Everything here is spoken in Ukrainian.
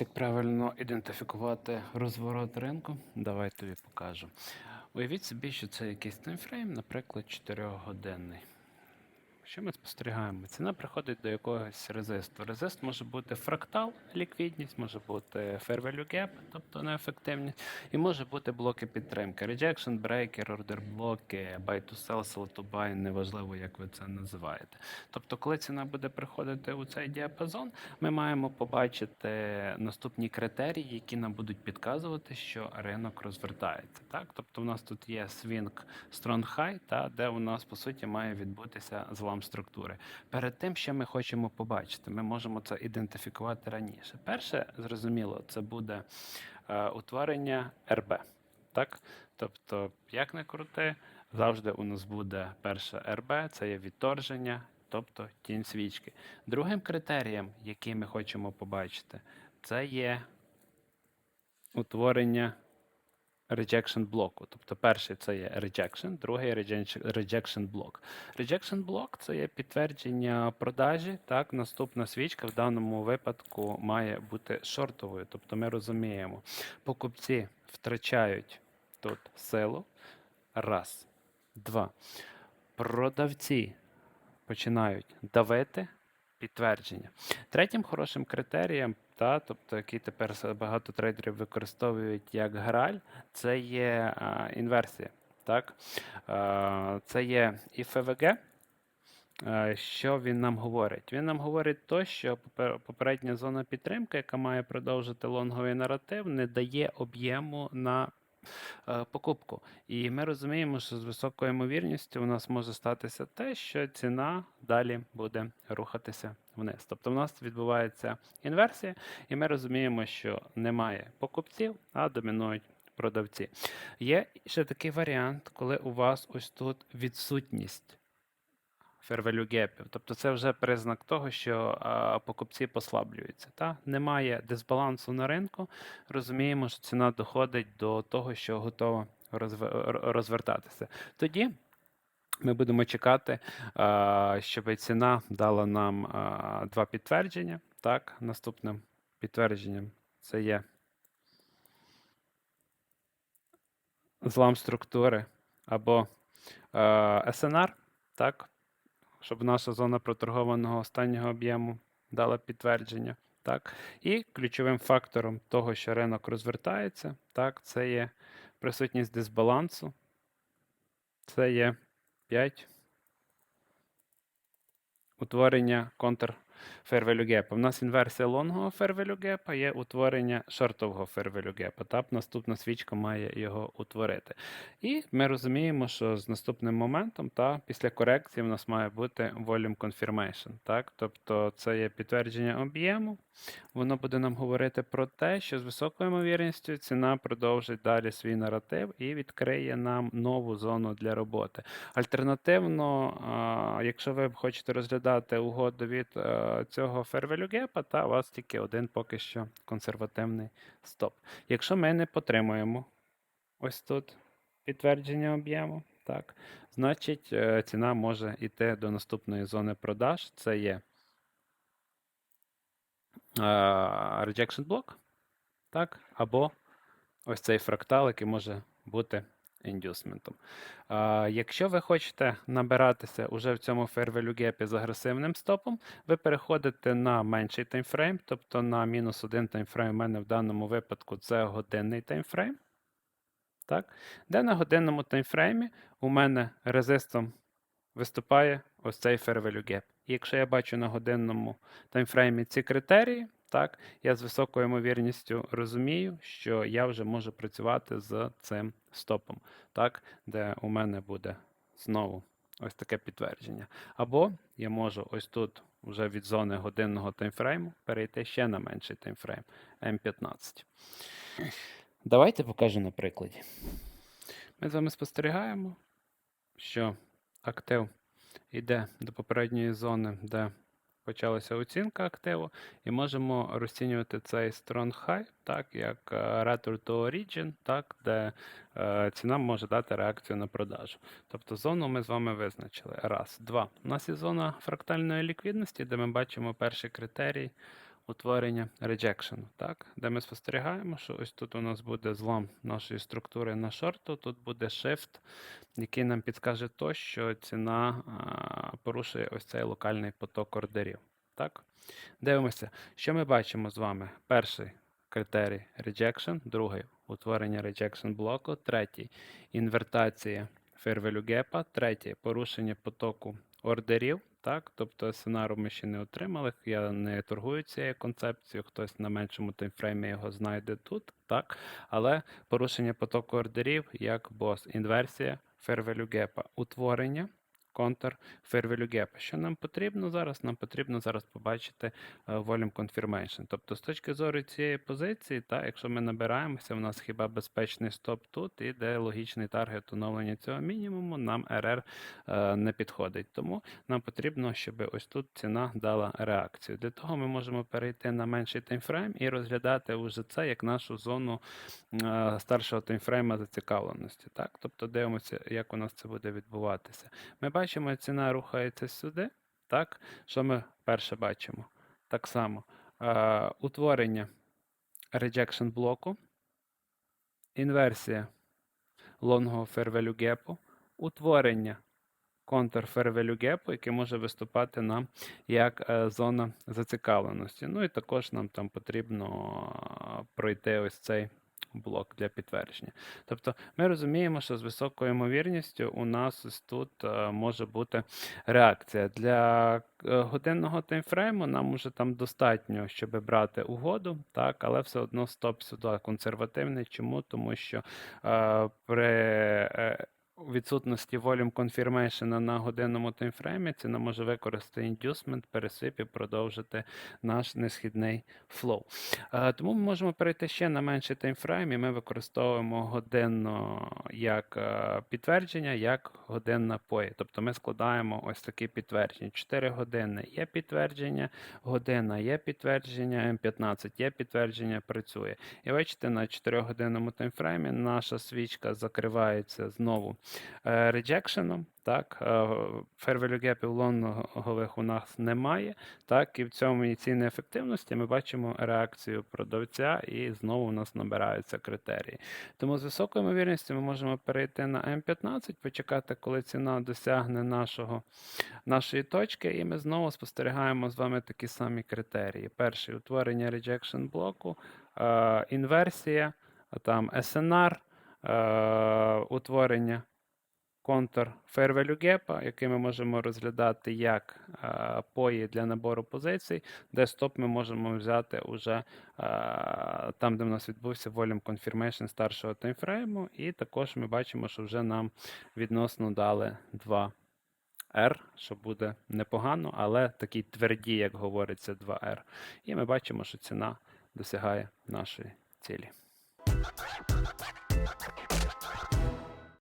Як правильно ідентифікувати розворот ринку, давай тобі покажу. Уявіть собі, що це якийсь таймфрейм, наприклад, 4-годинний. Що ми спостерігаємо? Ціна приходить до якогось резисту. Резист може бути фрактал, ліквідність, може бути fair value gap, тобто неефективність, і може бути блоки підтримки. Rejection, breaker, order блоки, buy to sell, sell to buy, неважливо, як ви це називаєте. Тобто, коли ціна буде приходити у цей діапазон, ми маємо побачити наступні критерії, які нам будуть підказувати, що ринок розвертається. Так? Тобто, у нас тут є swing strong high, та, де у нас по суті має відбутися злам структури. Перед тим, що ми хочемо побачити, ми можемо це ідентифікувати раніше. Перше, зрозуміло, це буде е, утворення РБ. Так? Тобто, як не крути, завжди у нас буде перше РБ, це є відторження, тобто тінь свічки. Другим критерієм, який ми хочемо побачити, це є утворення rejection блоку. Тобто перший це є rejection, другий rejection блок. Rejection блок це є підтвердження продажі. Так, наступна свічка в даному випадку має бути шортовою. Тобто ми розуміємо, покупці втрачають тут силу. Раз, два. Продавці починають давити підтвердження. Третім хорошим критерієм, та, тобто, який тепер багато трейдерів використовують як граль, це є а, інверсія. Так? А, це є і ФВГ. Що він нам говорить? Він нам говорить то, що попередня зона підтримки, яка має продовжити лонговий наратив, не дає об'єму на покупку. І ми розуміємо, що з високою ймовірністю у нас може статися те, що ціна далі буде рухатися вниз. Тобто в нас відбувається інверсія, і ми розуміємо, що немає покупців, а домінують продавці. Є ще такий варіант, коли у вас ось тут відсутність value. Тобто це вже признак того, що а, покупці послаблюються. Та? Немає дисбалансу на ринку. Розуміємо, що ціна доходить до того, що готова розв- розвертатися. Тоді ми будемо чекати, щоб ціна дала нам два підтвердження. Так, наступним підтвердженням це є злам структури або SNR, так, щоб наша зона проторгованого останнього об'єму дала підтвердження. Так. І ключовим фактором того, що ринок розвертається, так, це є присутність дисбалансу. Це є 5 утворення контр fair гепа. У нас інверсія лонгового фервелю гепа є утворення шортового фервелю гепа. Тап наступна свічка має його утворити. І ми розуміємо, що з наступним моментом, та після корекції, в нас має бути volume confirmation. Так? Тобто це є підтвердження об'єму. Воно буде нам говорити про те, що з високою ймовірністю ціна продовжить далі свій наратив і відкриє нам нову зону для роботи. Альтернативно, якщо ви хочете розглядати угоду від е, цього value gap, та у вас тільки один поки що консервативний стоп. Якщо ми не потримуємо ось тут підтвердження об'єму, так, значить е, ціна може йти до наступної зони продаж. Це є rejection блок, так, або ось цей фрактал, який може бути індюсментом. А, якщо ви хочете набиратися уже в цьому fair gap з агресивним стопом, ви переходите на менший таймфрейм, тобто на мінус один таймфрейм у мене в даному випадку це годинний таймфрейм. Так? Де на годинному таймфреймі у мене резистом виступає ось цей fair value. І якщо я бачу на годинному таймфреймі ці критерії, так, я з високою ймовірністю розумію, що я вже можу працювати з цим стопом, так, де у мене буде знову ось таке підтвердження. Або я можу ось тут вже від зони годинного таймфрейму перейти ще на менший таймфрейм М15. Давайте покажу на прикладі. Ми з вами спостерігаємо, що актив йде до попередньої зони, де почалася оцінка активу, і можемо розцінювати цей strong high, так, як е, return to origin, так, де е, ціна може дати реакцію на продажу. Тобто зону ми з вами визначили. Раз, два. У нас є зона фрактальної ліквідності, де ми бачимо перший критерій. Утворення rejection, так? де ми спостерігаємо, що ось тут у нас буде злам нашої структури на шорту, тут буде shift, який нам підкаже то, що ціна а, порушує ось цей локальний поток ордерів. Так? Дивимося, що ми бачимо з вами. Перший критерій rejection, другий утворення rejection блоку, третій інвертація value gap, третє порушення потоку ордерів. Так, тобто сценару ми ще не отримали. Я не торгую цією концепцією, хтось на меншому таймфреймі його знайде тут, так. Але порушення потоку ордерів як бос, інверсія фервелю гепа, утворення контр value gap. Що нам потрібно зараз? Нам потрібно зараз побачити е, volume confirmation. Тобто, з точки зору цієї позиції, та, якщо ми набираємося, у нас хіба безпечний стоп тут, і де логічний таргет оновлення цього мінімуму, нам RR е, не підходить. Тому нам потрібно, щоб ось тут ціна дала реакцію. Для того ми можемо перейти на менший таймфрейм і розглядати уже це як нашу зону е, старшого таймфрейма зацікавленості. Так? Тобто дивимося, як у нас це буде відбуватися. Ми бачимо, ціна рухається сюди. Так? Що ми перше бачимо? Так само е, утворення rejection блоку, інверсія fair value gap, утворення контур value gap, який може виступати нам як е, зона зацікавленості. Ну і також нам там потрібно пройти ось цей блок для підтвердження. Тобто ми розуміємо, що з високою ймовірністю у нас тут е, може бути реакція. Для е, годинного таймфрейму нам уже там достатньо, щоб брати угоду, так, але все одно стоп сюди консервативний. Чому? Тому що е, при е, у відсутності volume confirmation на годинному таймфреймі ціна може використати inducement, пересип і продовжити наш несхідний флоу. Е, Тому ми можемо перейти ще на менший таймфрейм, і ми використовуємо годинно як е, підтвердження, як годинна пої. Тобто ми складаємо ось такі підтвердження. 4 години є підтвердження, година є підтвердження, М15 є підтвердження, працює. І бачите, на 4-годинному таймфреймі наша свічка закривається знову реджекшеном. Так, е, fair gap лонгових у нас немає. Так, і в цьому і цій неефективності ми бачимо реакцію продавця, і знову у нас набираються критерії. Тому з високою ймовірністю ми можемо перейти на М15, почекати, коли ціна досягне нашого, нашої точки, і ми знову спостерігаємо з вами такі самі критерії. Перший утворення rejection блоку, е, інверсія, там SNR, е, утворення контур Fair Value Gap, який ми можемо розглядати як пої для набору позицій, де стоп ми можемо взяти уже там, де в нас відбувся volume confirmation старшого таймфрейму, і також ми бачимо, що вже нам відносно дали 2 R, що буде непогано, але такі тверді, як говориться, 2R. І ми бачимо, що ціна досягає нашої цілі.